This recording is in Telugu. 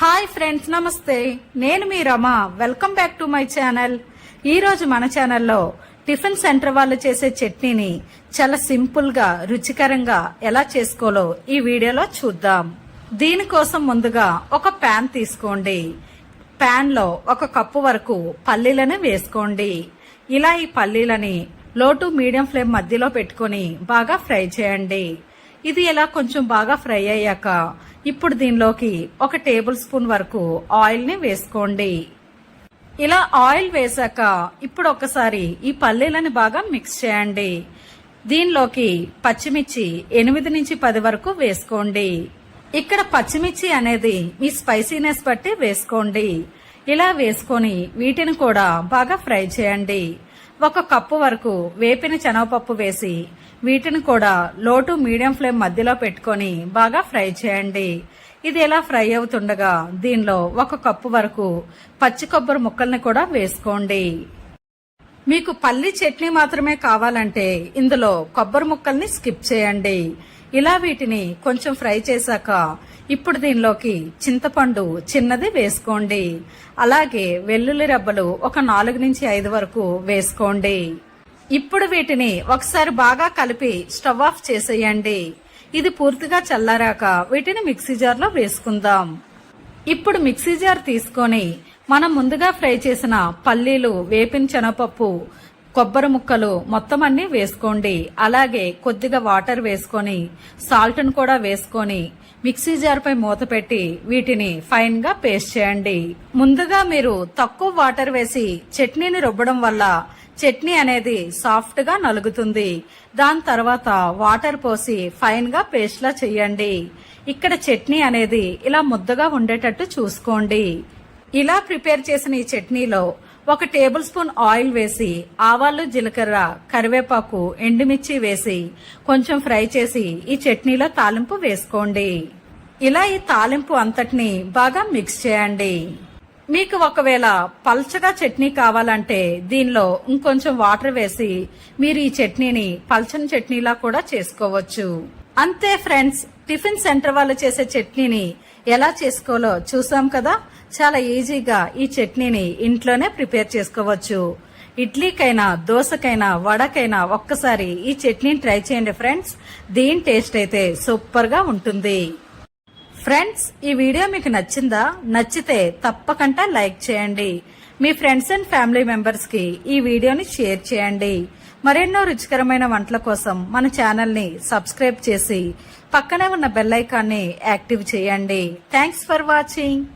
హాయ్ ఫ్రెండ్స్ నమస్తే. నేను మీ Rama. Welcome back to my channel. ఈరోజు మన ఛానల్లో టిఫిన్ సెంటర్ వాళ్ళు చేసే చట్నీని చాలా సింపుల్గా రుచికరంగా ఎలా చేసుకోలో ఈ వీడియోలో చూద్దాం. దీనికోసం ముందుగా ఒక ప్యాన్ తీసుకోండి. ప్యాన్లో ఒక కప్పు వరకు పల్లీలను వేసుకోండి. ఇలా ఈ పల్లీలని లో టు మీడియం ఫ్లేమ్ మధ్యలో పెట్టుకొని బాగా ఫ్రై చేయండి. ఇది ఇలా కొంచెం బాగా ఫ్రై అయ్యాక ఇప్పుడు దీనిలోకి ఒక టేబుల్ స్పూన్ వరకు ఆయిల్ని వేసుకోండి. ఇలా ఆయిల్ వేశాక ఇప్పుడు ఒకసారి ఈ పల్లీలని బాగా మిక్స్ చేయండి. దీనిలోకి పచ్చిమిర్చి ఎనిమిది నుంచి పది వరకు వేసుకోండి. ఇక్కడ పచ్చిమిర్చి అనేది మీ స్పైసీనెస్ బట్టి వేసుకోండి. ఇలా వేసుకొని వీటిని కూడా బాగా ఫ్రై చేయండి. ఒక కప్పు వరకు వేపిన శనగపప్పు వేసి వీటిని కూడా లో టు మీడియం ఫ్లేమ్ మధ్యలో పెట్టుకొని బాగా ఫ్రై చేయండి. ఇది ఎలా ఫ్రై అవుతుండగా దీనిలో ఒక కప్పు వరకు పచ్చి కొబ్బరి ముక్కల్ని కూడా వేసుకోండి. మీకు పల్లి చట్నీ మాత్రమే కావాలంటే ఇందులో కొబ్బరి ముక్కల్ని స్కిప్ చేయండి. ఇలా వీటిని కొంచెం ఫ్రై చేశాక ఇప్పుడు దీనిలోకి చింతపండు చిన్నది వేసుకోండి. అలాగే వెల్లుల్లి రెబ్బలు ఒక నాలుగు నుంచి ఐదు వరకు వేసుకోండి. ఇప్పుడు వీటిని ఒకసారి బాగా కలిపి స్టవ్ ఆఫ్ చేసేయండి. ఇది పూర్తిగా చల్లారాక వీటిని మిక్సీ జార్లో వేసుకుందాం. ఇప్పుడు మిక్సీ జార్ తీసుకొని మనం ముందుగా ఫ్రై చేసిన పల్లీలు వేపిన శనగపప్పు కొబ్బరి ముక్కలు మొత్తం అన్ని వేసుకోండి. అలాగే కొద్దిగా వాటర్ వేసుకొని సాల్ట్ను కూడా వేసుకొని మిక్సీ జార్పై మూత పెట్టి వీటిని ఫైన్గా పేస్ట్ చేయండి. ముందుగా మీరు తక్కువ వాటర్ వేసి చట్నీని రుబ్బడం వల్ల చట్నీ అనేది సాఫ్ట్గా నలుగుతుంది. దాని తర్వాత వాటర్ పోసి ఫైన్గా చేయండి. ఇక్కడ చట్నీ అనేది ఇలా ముద్దగా ఉండేటట్టు చూసుకోండి. ఇలా ప్రిపేర్ చేసిన ఈ చట్నీలో ఒక టేబుల్ స్పూన్ ఆయిల్ వేసి ఆవాలు జీలకర్ర కరివేపాకు ఎండుమిర్చి వేసి కొంచెం ఫ్రై చేసి ఈ చట్నీలో తాలింపు వేసుకోండి. ఇలా ఈ తాలింపు అంతటిని బాగా మిక్స్ చేయండి. మీకు ఒకవేళ పల్చగా చట్నీ కావాలంటే దీనిలో ఇంకొంచెం వాటర్ వేసి మీరు ఈ చట్నీని పల్చని చట్నీలా కూడా చేసుకోవచ్చు. అంతే ఫ్రెండ్స్ టిఫిన్ సెంటర్ వాళ్ళు చేసే చట్నీని ఎలా చేసుకోవాలో చూసాం కదా? చాలా ఈజీగా ఈ చట్నీని ఇంట్లోనే ప్రిపేర్ చేసుకోవచ్చు. ఇడ్లీకైనా దోశకైనా వడకైనా ఒక్కసారి ఈ చట్నీని ట్రై చేయండి ఫ్రెండ్స్. దీని టేస్ట్ అయితే సూపర్గా ఉంటుంది. ఫ్రెండ్స్ ఈ వీడియో మీకు నచ్చిందా? నచ్చితే తప్పకుండా లైక్ చేయండి. మీ ఫ్రెండ్స్ అండ్ ఫ్యామిలీ మెంబర్స్కి ఈ వీడియోని షేర్ చేయండి. మరెన్నో రుచికరమైన వంటల కోసం మన ఛానల్ని సబ్స్క్రైబ్ చేసి పక్కనే ఉన్న బెల్ ఐకాన్ని యాక్టివ్ చేయండి. Thanks for watching